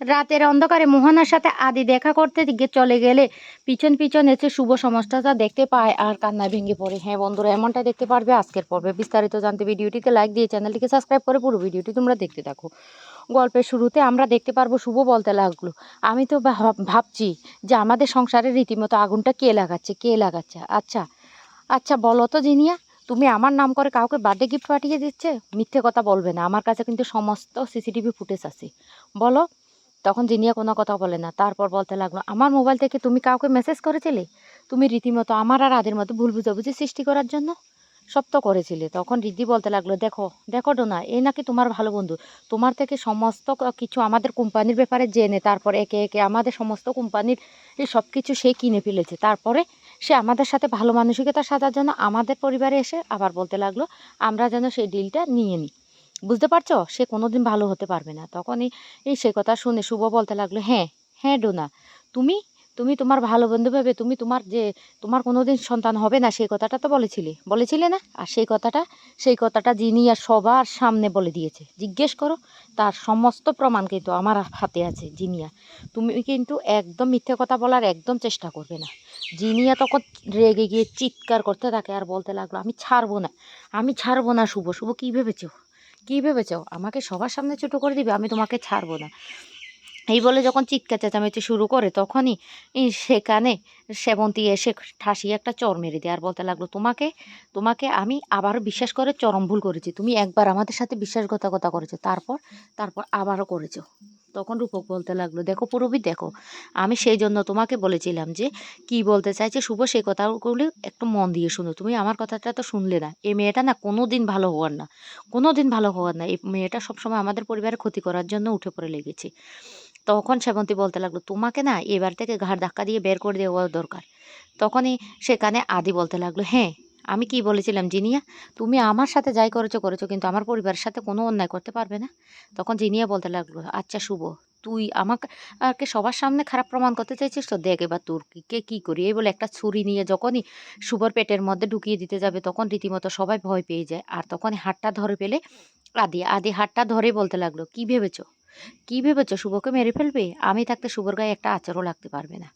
রাতের অন্ধকারে মোহনার সাথে আদি দেখা করতে দিকে চলে গেলে পিছন পিছন এসে শুভ সমস্যাটা দেখতে পায় আর কান্নায় ভেঙে পড়ে। হ্যাঁ বন্ধুরা, এমনটা দেখতে পারবে আজকের পর্বে। বিস্তারিত জানতে ভিডিওটিতে লাইক দিয়ে চ্যানেলটিকে সাবস্ক্রাইব করে পুরো ভিডিওটি তোমরা দেখতে থাকো। গল্পের শুরুতে আমরা দেখতে পারব শুভ বলতে লাগল, আমি তো ভাব- ভাবছি যে আমাদের সংসারে রীতিমতো আগুনটা কে লাগাচ্ছে কে লাগাচ্ছে? আচ্ছা আচ্ছা বলো তো জিনিয়া, তুমি আমার নাম করে কাউকে বার্থডে গিফট পাঠিয়ে দিচ্ছে? মিথ্যে কথা বলবে না। আমার কাছে কিন্তু সমস্ত সিসিটিভি ফুটেজ আছে। বলো তখন জিনিয়া কোনো কথা বলে না। তারপর বলতে লাগল, আমার মোবাইল থেকে তুমি কাউকে মেসেজ করেছিলে? তুমি রীতিমতো আমার আর আদের মতো ভুল বুঝাবুঝি সৃষ্টি করার জন্য? সব তো করেছিলে। তখন রিদ্ধি বলতে লাগল, দেখো দেখো ডোনা এই নাকি তোমার ভালো বন্ধু। তোমার থেকে সমস্ত কিছু আমাদের কোম্পানির ব্যাপারে জেনে, তারপর একে একে আমাদের সমস্ত কোম্পানির সব কিছু সে কিনে ফেলেছে। তারপরে সে আমাদের সাথে ভালো মানসিকতা সাজার জন্য আমাদের পরিবারে এসে আবার বলতে লাগল, আমরা যেন সেই ডিলটা নিয়ে নিই। বুঝতে পারছ? সে কোনোদিন ভালো হতে পারবে না। তখনই এই সে কথা শুনে শুভ বলতে লাগল হ্যাঁ হ্যাঁ ডোনা, তুমি তুমি তোমার ভালো বন্ধু ভেবে তুমি তোমার যে, তোমার কোনোদিন সন্তান হবে না, সেই কথাটা তো বলেছিলে। বলেছিলে না? আর সেই কথাটা সেই কথাটা যিনি আর সবার সামনে বলে দিয়েছে। জিজ্ঞেস করো, তার সমস্ত প্রমাণ কিন্তু আমার হাতে আছে জিনিয়া তুমি কিন্তু একদম মিথ্যে কথা বলার একদম চেষ্টা করবে না। জিনিয়া তখন রেগে গিয়ে চিৎকার করতে থাকে আর বলতে লাগল, আমি ছাড়বো না, আমি ছাড়বো না শুভ শুভ কী ভেবেছো? কী ভেবেছো? আমাকে সবার সামনে ছোটো করে দিবে, আমি তোমাকে ছাড়বো না। এই বলে যখন চিৎকার চেঁচামেচি শুরু করে, তখনই সেখানে সেবন্তী এসে ঠাসি একটা চর মেরে দেয় আর বলতে লাগল, তোমাকে তোমাকে আমি আবারও বিশ্বাস করে চরম ভুল করেছি। তুমি একবার আমাদের সাথে বিশ্বাসঘাতকতা করেছ, তারপর তারপর আবারও করেছ। তখন রূপক বলতে লাগল, দেখো পুরবি, দেখো, আমি সেই জন্য তোমাকে বলেছিলাম যে, কি বলতে চাইছে শুভ সেই কথাগুলি একটু মন দিয়ে শুনো। তুমি আমার কথাটা তো শুনলে না। এই মেয়েটা না কোনো দিন ভালো হওয়ার না কোনো দিন ভালো হওয়ার না। এই মেয়েটা সবসময় আমাদের পরিবারের ক্ষতি করার জন্য উঠে পড়ে লেগেছে। তখন সেবন্তী বলতে লাগল, তোমাকে না এবার থেকে ঘাড় ধাক্কা দিয়ে বের করে দেওয়া দরকার। তখনই সেখানে আদি বলতে লাগল হ্যাঁ আমি কি বলেছিলাম, জিনিয়া? তুমি আমার সাথে যাই করেছ করেছ, কিন্তু আমার পরিবারের সাথে কোনো অন্যায় করতে পারবে না। তখন জিনিয়া বলতে লাগল আচ্ছা শুভ, তুই আমাকে সবার সামনে খারাপ প্রমাণ করতে চাইছিস তো? দেখ এবার তোর কি- কে করি? এই বলে একটা ছুরি নিয়ে যখনই শুভর পেটের মধ্যে ঢুকিয়ে দিতে যাবে, তখন রীতিমতো সবাই ভয় পেয়ে যায়। আর তখনই হাতটা ধরে পেলে আদি আদি হাতটা ধরে বলতে লাগল, কি ভেবেছ? কি ভেবেছো? শুভকে মেরে ফেলবে? আমি থাকতে শুভর গায়ে একটা আচারও লাগতে পারবে না।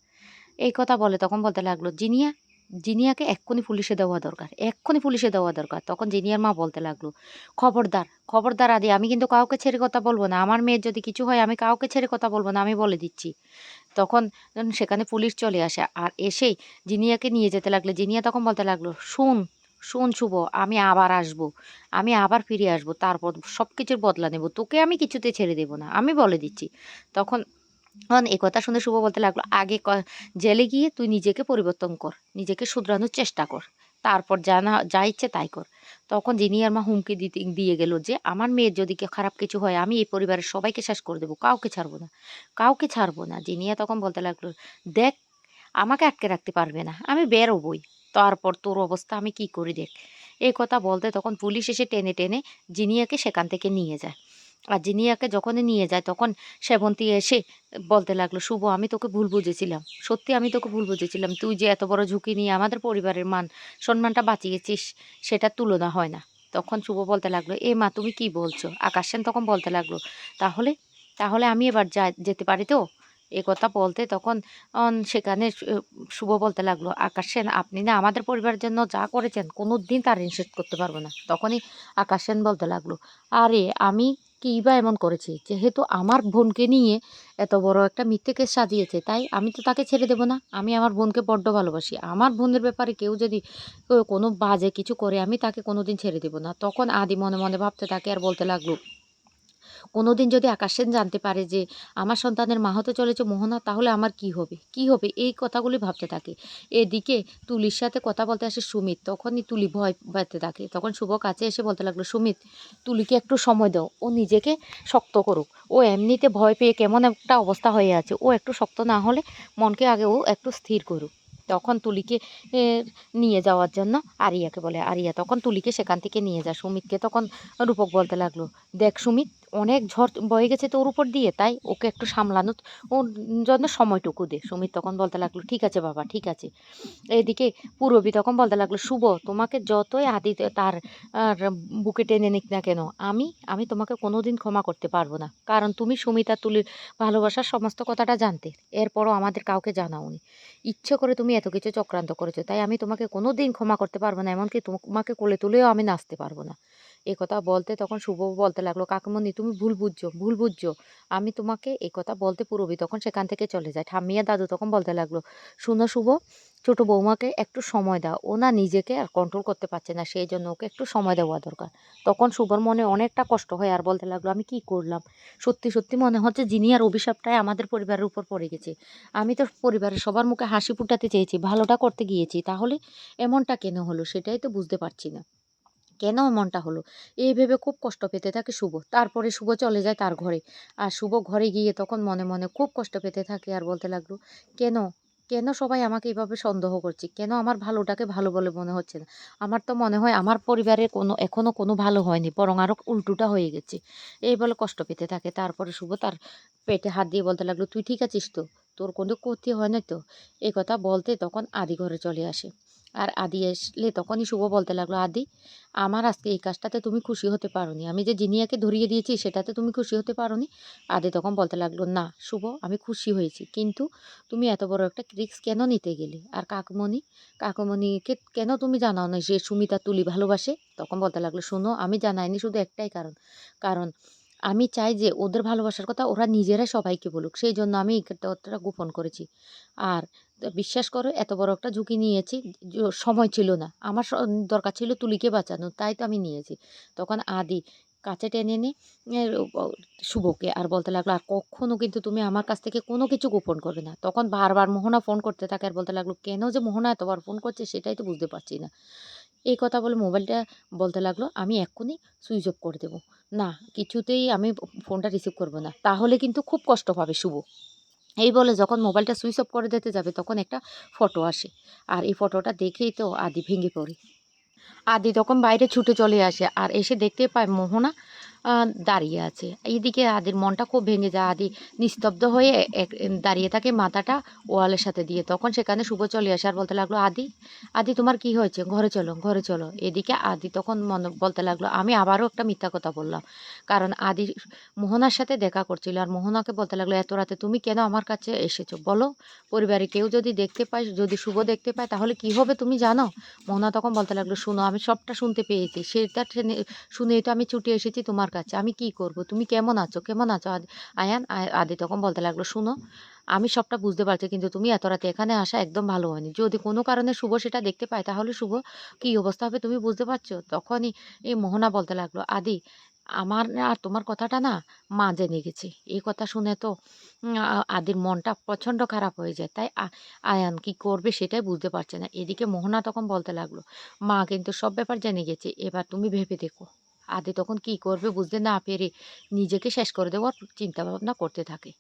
এই কথা বলে তখন বলতে লাগল, জিনিয়া জিনিয়াকে এক্ষুনি পুলিশে দেওয়া দরকার, এক্ষুনি পুলিশে দেওয়া দরকার। তখন জিনিয়ার মা বলতে লাগল, খবরদার খবরদার আদি, আমি কিন্তু কাউকে ছেড়ে কথা বলব না। আমার মেয়ের যদি কিছু হয়, আমি কাউকে ছেড়ে কথা বলব না, আমি বলে দিচ্ছি। তখন সেখানে পুলিশ চলে আসে আর এসেই জিনিয়াকে নিয়ে যেতে লাগল। জিনিয়া তখন বলতে লাগল, শুন শুন শুভ, আমি আবার আসব, আমি আবার ফিরে আসব, তারপর সব কিছুর বদলা নেব। তোকে আমি কিছুতে ছেড়ে দেবো না, আমি বলে দিচ্ছি। তখন তখন এ কথা শুনে শুভ বলতে লাগল, আগে জেলে গিয়ে তুই নিজেকে পরিবর্তন কর, নিজেকে শুধরানোর চেষ্টা কর, তারপর যা না, যা ইচ্ছে তাই কর। তখন জিনিয়ার মা হুমকি দিতে, দিয়ে গেল যে, আমার মেয়ের যদি কে- খারাপ কিছু হয়, আমি এই পরিবারের সবাইকে শেষ করে দেবো, কাউকে ছাড়বো না, কাউকে ছাড়বো না। জিনিয়া তখন বলতে লাগল, দেখ, আমাকে আটকে রাখতে পারবে না, আমি বেরোবই তারপর তোর অবস্থা আমি কি করি দেখ। এই কথা বলতে তখন পুলিশ এসে টেনে টেনে জিনিয়াকে সেখান থেকে নিয়ে যায়। আর জিনিয়াকে যখনই নিয়ে যায়, তখন সেবন্তী এসে বলতে লাগল, শুভ, আমি তোকে ভুল বুঝেছিলাম। সত্যি আমি তোকে ভুল বুঝেছিলাম। তুই যে এত বড় ঝুঁকি নিয়ে আমাদের পরিবারের মান সম্মানটা বাঁচিয়েছিস, সেটার তুলনা হয় না। তখন শুভ বলতে লাগল, এ মা, তুমি কি বলছো? আকাশ সেন তখন বলতে লাগল, তাহলে তাহলে আমি এবার যা যেতে পারি তো? এ কথা বলতে তখন সেখানে শুভ বলতে লাগল, আকাশ সেন, আপনি না আমাদের পরিবারের জন্য যা করেছেন কোনো দিন তার নিষেধ করতে পারব না। তখনই আকাশ সেন বলতে লাগল, আরে, আমি কী বা এমন করেছে? যেহেতু আমার বোনকে নিয়ে এত বড় একটা মিথ্যেকে সাজিয়েছে, তাই আমি তো তাকে ছেড়ে দেবো না। আমি আমার বোনকে বড্ড ভালোবাসি। আমার বোনের ব্যাপারে কেউ যদি কোনো বাজে কিছু করে, আমি তাকে কোনো দিন ছেড়ে দেবো না। তখন আদি মনে মনে ভাবতে থাকে, আর বলতে লাগল কোনো দিন যদি আকাশেন জানতে পারে যে আমার সন্তানের মা হতে চলেছে মোহনা, তাহলে আমার কি হবে? কি হবে? এই কথাগুলি ভাবতে থাকে। এদিকে তুলির সাথে কথা বলতে আসে সুমিত। তখনই তুলি ভয় পেতে থাকে। তখন শুভ কাছে এসে বলতে লাগল, সুমিত, তুলিকে একটু সময় দাও। ও নিজেকে শক্ত করুক। ও এমনিতে ভয় পেয়ে কেমন একটা অবস্থা হয়ে আছে। ও একটু শক্ত না হলে মনকে আগে ও একটু স্থির করুক। তখন তুলিকে নিয়ে যাওয়ার জন্য আরিয়াকে বলে, আরিয়া, তখন তুলিকে সেখান থেকে নিয়ে যায় সুমিতকে তখন রূপক বলতে লাগল, দেখ সুমিত অনেক ঝড় বয়ে গেছে তো ওর উপর দিয়ে, তাই ওকে একটু সামলানো ওর জন্য সময়টুকু দে। সুমিত তখন বলতে লাগল, ঠিক আছে বাবা, ঠিক আছে। এদিকে পূরবী তখন বলতে লাগল, শুভ, তোমাকে যতই আদি তার বুকে টেনে নিক না কেন, আমি আমি তোমাকে কোনোদিন ক্ষমা করতে পারব না। কারণ তুমি সুমিতা তুলির ভালোবাসার সমস্ত কথাটা জানতে, এরপরও আমাদের কাউকে জানাওনি। ইচ্ছে করে তুমি এত কিছু চক্রান্ত করেছ, তাই আমি তোমাকে কোনো দিন ক্ষমা করতে পারব না, এমনকি তোমাকে কোলে তুলেও আমি নাচতে পারব না। এই কথা বলতে তখন শুভ বলতে লাগল কাকুমনি তুমি ভুল বুঝছ ভুল বুঝছ। আমি তোমাকে এই কথা বলতে পুরবি তখন সেখান থেকে চলে যায়। ঠাম্মিয়া দাদু তখন বলতে লাগল, শুনো শুভ, ছোটো বৌমাকে একটু সময় দাও। ও না নিজেকে আর কন্ট্রোল করতে পারছে না, সেই জন্য ওকে একটু সময় দেওয়া দরকার তখন শুভর মনে অনেকটা কষ্ট হয় আর বলতে লাগল, আমি কি করলাম? সত্যি সত্যি মনে হচ্ছে যিনি আর অভিশাপটাই আমাদের পরিবারের উপর পড়ে গেছে। আমি তো পরিবারের সবার মুখে হাসি ফুটাতে চেয়েছি, ভালোটা করতে গিয়েছি। তাহলে এমনটা কেন হলো? সেটাই তো বুঝতে পারছি না। কেন এমনটা হলো? এই ভেবে খুব কষ্ট পেতে থাকে শুভ। তারপরে শুভ চলে যায় তার ঘরে। আর শুভ ঘরে গিয়ে তখন মনে মনে খুব কষ্ট পেতে থাকে আর বলতে লাগল, কেন? কেন সবাই আমাকে এভাবে সন্দেহ করছে? কেন আমার ভালোটাকে ভালো বলে মনে হচ্ছে না? আমার তো মনে হয় আমার পরিবারের কোনো এখনও কোনো ভালো হয়নি, বরং আরও উল্টোটা হয়ে গেছে। এই বলে কষ্ট পেতে থাকে। তারপরে শুভ তার পেটে হাত দিয়ে বলতে লাগল, তুই ঠিক আছিস তো? তোর কোনো ক্ষতি হয় না তো? এই কথা বলতে তখন আদি ঘরে চলে আসে। আর আদি আসলে তখনই শুভ বলতে লাগল, আদি, আমার আজকে এই কাজটাতে তুমি খুশি হতে পারোনি। আমি যে জিনিয়াকে ধরিয়ে দিয়েছি সেটাতে তুমি খুশি হতে পারোনি? আদি তখন বলতে লাগল, না, শুভ, আমি খুশি হয়েছি। কিন্তু তুমি এত বড় একটা রিক্স কেন নিতে গেলে? আর কাকুমণি, কাকুমণিকে কেন তুমি জানাও না যে সুমিতা তুলি ভালোবাসে? তখন বলতে লাগল, শোনো, আমি জানাইনি শুধু একটাই কারণ। কারণ আমি চাই যে ওদের ভালোবাসার কথা ওরা নিজেরা সবাইকে বলুক। সেই জন্য আমি এই গোপন করেছি। আর বিশ্বাস করো, এত বড় একটা ঝুঁকি নিয়েছি সময় ছিল না। আমার দরকার ছিল তুলিকে বাঁচানো, তাই তো আমি নিয়েছি। তখন আদি কাছে টেনে এনে শুভকে আর বলতে লাগল, আর কখনো কিন্তু তুমি আমার কাছ থেকে কোনো কিছু গোপন করবে না। তখন বারবার মোহনা ফোন করতে থাকে আর বলতে লাগল, কেন যে মোহনা এতবার ফোন করছে সেটাই তো বুঝতে পারছি না। এই কথা বলে মোবাইলটা বলতে লাগল, আমি এক্ষুনি সুইচ অফ করে দেবো। না, কিছুতেই আমি ফোনটা রিসিভ করব না। তাহলে কিন্তু খুব কষ্ট পাবে শুভ। এই বলে যখন মোবাইলটা সুইচ অফ করে দিতে যাবে, তখন একটা ফটো আসে। আর এই ফটোটা দেখেই তো আদি ভেঙে পড়ে। আদি তখন বাইরে ছুটে চলে আসে আর এসে দেখতে পায় মোহনা দাঁড়িয়ে আছে। এইদিকে আদির মনটা খুব ভেঙে যায়। আদি নিস্তব্ধ হয়ে এক- দাঁড়িয়ে থাকে মাথাটা ওয়ালের সাথে দিয়ে। তখন সেখানে শুভ চলে আসে আর বলতে লাগল, আদি আদি তোমার কি হয়েছে? ঘরে চলো ঘরে চলো। এদিকে আদি তখন মনে, বলতে লাগল, আমি আবারও একটা মিথ্যা কথা বললাম। কারণ আদি মোহনার সাথে দেখা করছিল আর মোহনাকে বলতে লাগল, এত রাতে তুমি কেন আমার কাছে এসেছ? বলো, পরিবারে কেউ যদি দেখতে পায়, যদি শুভ দেখতে পায়, তাহলে কি হবে তুমি জানো? মোহনা তখন বলতে লাগল, শুনো, আমি সবটা শুনতে পেয়েছি। সেটা শুনে- শুনেই তো আমি ছুটে এসেছি তোমার আমি কি করব? তুমি কেমন আছো? কেমন আছো? আয়ান আদি তখন বলতে লাগল, শুনো, আমি সবটা বুঝতে পারছি, কিন্তু তুমি এত রাতে এখানে আসা একদম ভালো হয়নি। যদি কোনো কারণে শুভ সেটা দেখতে পায়, তাহলে শুভ, কি অবস্থা হবে তুমি বুঝতে পারছ? তখনই এই মোহনা বলতে লাগল, আদি, আমার আর তোমার কথাটা না মা জেনে গেছে এই কথা শুনে তো আদির মনটা প্রচণ্ড খারাপ হয়ে যায়। তাই আয়ান কি করবে সেটাই বুঝতে পারছে না। এদিকে মোহনা তখন বলতে লাগল, মা কিন্তু সব ব্যাপার জেনে গেছে, এবার তুমি ভেবে দেখো। আদি তখন কি করবে বুঝতে না পেরে নিজেকে শেষ করে দেওয়ার চিন্তা ভাবনা করতে থাকে।